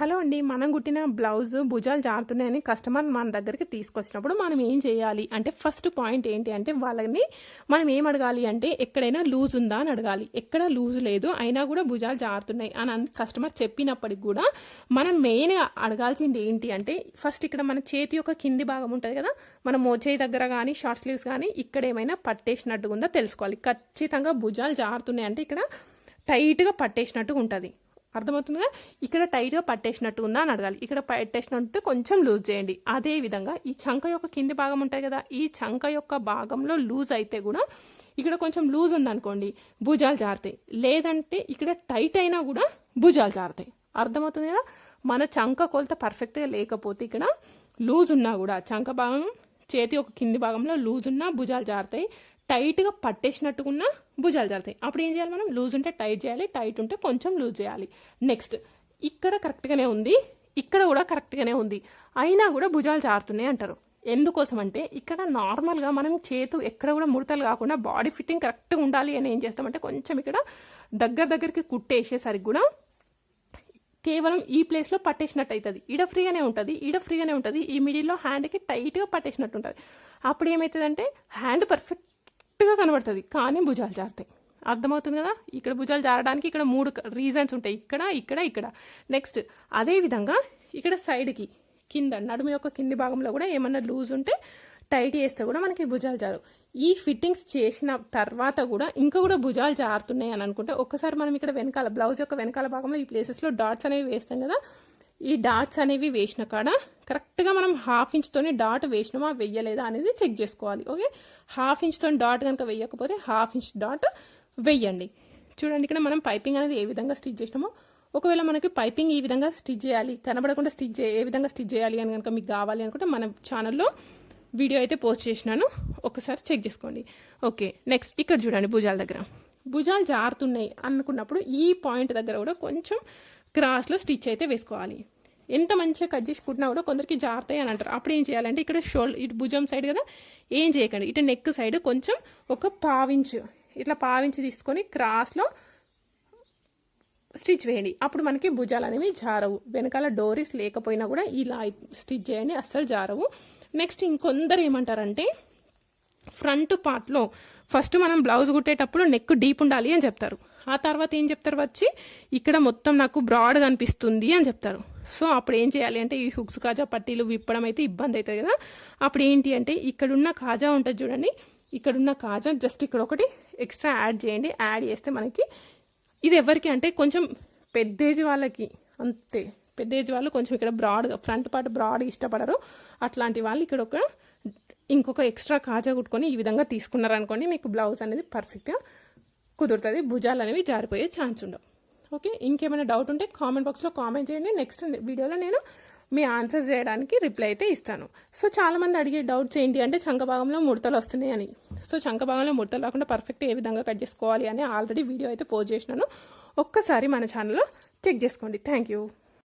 Hello అండి మనం కుట్టిన బ్లౌజ్ భుజాలు జారుతున్నాయని కస్టమర్ మన దగ్గరికి తీసుకొచ్చినప్పుడు మనం ఏం చేయాలి? అంటే ఫస్ట్ పాయింట్ ఏంటి అంటే వాళ్ళని మనం ఏం అడగాలి అంటే ఎక్కడైనా లూజ్ ఉందా అని అడగాలి. ఎక్కడ లూజ్ లేదు అయినా కూడా భుజాలు జారుతున్నాయి అని కస్టమర్ చెప్పినప్పటికి కూడా మనం మెయిన్గా అడగాల్సింది ఏంటి అంటే ఫస్ట్ ఇక్కడ మన చేతి యొక్క కింది భాగం ఉంటుంది కదా మన మోచేయి దగ్గర కానీ షార్ట్ స్లీవ్స్ కానీ ఇక్కడ ఏమైనా పట్టేసినట్టుగా ఉందో తెలుసుకోవాలి. ఖచ్చితంగా భుజాలు జారుతున్నాయి అంటే ఇక్కడ టైట్గా పట్టేసినట్టుగా ఉంటుంది. అర్థమవుతుందిగా ఇక్కడ టైట్గా పట్టేసినట్టు ఉందా అని అడగాలి. ఇక్కడ పట్టేసినట్టు కొంచెం లూజ్ చేయండి. అదే విధంగా ఈ చంక యొక్క కింది భాగం ఉంటుంది కదా ఈ చంక యొక్క భాగంలో లూజ్ అయితే కూడా ఇక్కడ కొంచెం లూజ్ ఉందనుకోండి భుజాలు జారుతాయి. లేదంటే ఇక్కడ టైట్ అయినా కూడా భుజాలు జారుతాయి. అర్థమవుతుంది కదా? మన చంక కొలత పర్ఫెక్ట్గా లేకపోతే ఇక్కడ లూజ్ ఉన్నా కూడా చంక భాగం చేతి ఒక కింది భాగంలో లూజ్ ఉన్నా భుజాలు జారుతాయి. టైట్గా పట్టేసినట్టుగా ఉన్న భుజాలు జారుతాయి అప్పుడు ఏం చేయాలి మనం? లూజ్ ఉంటే టైట్ చేయాలి టైట్ ఉంటే కొంచెం లూజ్ చేయాలి. నెక్స్ట్ ఇక్కడ కరెక్ట్గానే ఉంది ఇక్కడ కూడా కరెక్ట్గానే ఉంది. అయినా కూడా భుజాలు జారుతున్నాయి అంటారు. ఎందుకోసం అంటే ఇక్కడ నార్మల్గా మనం చేతు ఎక్కడ కూడా ముడతలు కాకుండా బాడీ ఫిట్టింగ్ కరెక్ట్గా ఉండాలి అని ఏం చేస్తామంటే కొంచెం ఇక్కడ దగ్గర దగ్గరికి కుట్టేసేసరికి కూడా కేవలం ఈ ప్లేస్లో పట్టేసినట్టు అవుతుంది ఈడ ఫ్రీగానే ఉంటుంది ఈడ ఫ్రీగానే ఉంటుంది. ఈ మిడిల్లో హ్యాండ్కి టైట్గా పట్టేసినట్టు ఉంటుంది. అప్పుడు ఏమవుతుందంటే హ్యాండ్ పర్ఫెక్ట్ పర్ఫెక్ట్గా కనబడుతుంది. కానీ భుజాలు జారుతాయి. అర్థమవుతుంది కదా? ఇక్కడ భుజాలు జారడానికి ఇక్కడ మూడు రీజన్స్ ఉంటాయి. ఇక్కడ ఇక్కడ ఇక్కడ. నెక్స్ట్ అదే విధంగా ఇక్కడ సైడ్కి కింద నడుము యొక్క కింది భాగంలో కూడా ఏమన్నా లూజ్ ఉంటే టైట్ చేస్తే కూడా మనకి భుజాలు జారు ఈ ఫిట్టింగ్స్ చేసిన తర్వాత కూడా ఇంకా కూడా భుజాలు జారుతున్నాయి అని అనుకుంటే ఒక్కసారి మనం ఇక్కడ వెనకాల బ్లౌజ్ యొక్క వెనకాల భాగంలో ఈ ప్లేసెస్లో డాట్స్ అనేవి వేస్తాం కదా? ఈ డాట్స్ అనేవి వేసిన కాడ కరెక్ట్గా మనం హాఫ్ ఇంచ్తోనే డాట్ వేసినామా వెయ్యలేదా అనేది చెక్ చేసుకోవాలి ఓకే హాఫ్ ఇంచ్తో డాట్ కనుక వేయకపోతే హాఫ్ ఇంచ్ డాట్ వెయ్యండి. చూడండి ఇక్కడ మనం పైపింగ్ అనేది ఏ విధంగా స్టిచ్ చేసినామో. ఒకవేళ మనకి పైపింగ్ ఈ విధంగా స్టిచ్ చేయాలి కనబడకుండా స్టిచ్ చే ఏ విధంగా స్టిచ్ చేయాలి అని కనుక మీకు కావాలి అనుకుంటే మన ఛానల్లో వీడియో అయితే పోస్ట్ చేసినాను. ఒకసారి చెక్ చేసుకోండి. ఓకే నెక్స్ట్ ఇక్కడ చూడండి భుజాల దగ్గర. భుజాలు జారుతున్నాయి అనుకున్నప్పుడు ఈ పాయింట్ దగ్గర కూడా కొంచెం క్రాస్లో స్టిచ్ అయితే వేసుకోవాలి. ఎంత మంచిగా కట్ చేసి కుట్టినా కూడా కొందరికి జారుతాయి అని అంటారు. అప్పుడు ఏం చేయాలంటే ఇక్కడ షోల్ ఇటు భుజం సైడ్ కదా ఏం చేయకండి. ఇటు నెక్ సైడ్ కొంచెం ఒక పావించు ఇట్లా పావించి తీసుకొని క్రాస్లో స్టిచ్ వేయండి. అప్పుడు మనకి భుజాలు అనేవి జారవు. వెనకాల డోరీస్ లేకపోయినా కూడా ఇలా స్టిచ్ చేయండి అస్సలు జారవు. నెక్స్ట్ ఇంకొందరు ఏమంటారంటే ఫ్రంట్ పార్ట్లో ఫస్ట్ మనం బ్లౌజ్ కుట్టేటప్పుడు నెక్ డీప్ ఉండాలి అని చెప్తారు. ఆ తర్వాత ఏం చెప్తారు వచ్చి ఇక్కడ మొత్తం నాకు బ్రాడ్గా కనిపిస్తుంది అని చెప్తారు. సో అప్పుడు ఏం చేయాలి అంటే ఈ హుక్స్ కాజా పట్టీలు విప్పడం అయితే ఇబ్బంది అవుతుంది కదా. అప్పుడు ఏంటి అంటే ఇక్కడున్న కాజా ఉంటుంది చూడండి. ఇక్కడున్న కాజా జస్ట్ ఇక్కడ ఒకటి ఎక్స్ట్రా యాడ్ చేయండి. యాడ్ చేస్తే మనకి ఇది ఎవరికి అంటే కొంచెం పెద్ద ఏజ్ వాళ్ళకి అంతే. పెద్ద ఏజ్ వాళ్ళు కొంచెం ఇక్కడ బ్రాడ్గా ఫ్రంట్ పార్ట్ బ్రాడ్ ఇష్టపడరు. అట్లాంటి వాళ్ళు ఇక్కడ ఒక ఇంకొక ఎక్స్ట్రా కాజా కుట్టుకొని ఈ విధంగా తీసుకున్నారనుకోండి మీకు బ్లౌజ్ అనేది పర్ఫెక్ట్గా కుదురుతుంది. భుజాలు అనేవి జారిపోయే ఛాన్స్ ఉండవు. ఓకే ఇంకేమైనా డౌట్ ఉంటే కామెంట్ బాక్స్లో కామెంట్ చేయండి. నెక్స్ట్ వీడియోలో నేను మీ ఆన్సర్ చేయడానికి రిప్లై అయితే ఇస్తాను. సో చాలామంది అడిగే డౌట్స్ ఏంటి అంటే చంకభాగంలో ముడతలు వస్తున్నాయి అని. సో చంకభాగంలో ముడతలు రాకుండా పర్ఫెక్ట్ ఏ విధంగా కట్ చేసుకోవాలి అని ఆల్రెడీ వీడియో అయితే పోస్ట్ చేసినాను. ఒక్కసారి మన ఛానల్లో చెక్ చేసుకోండి. Thank you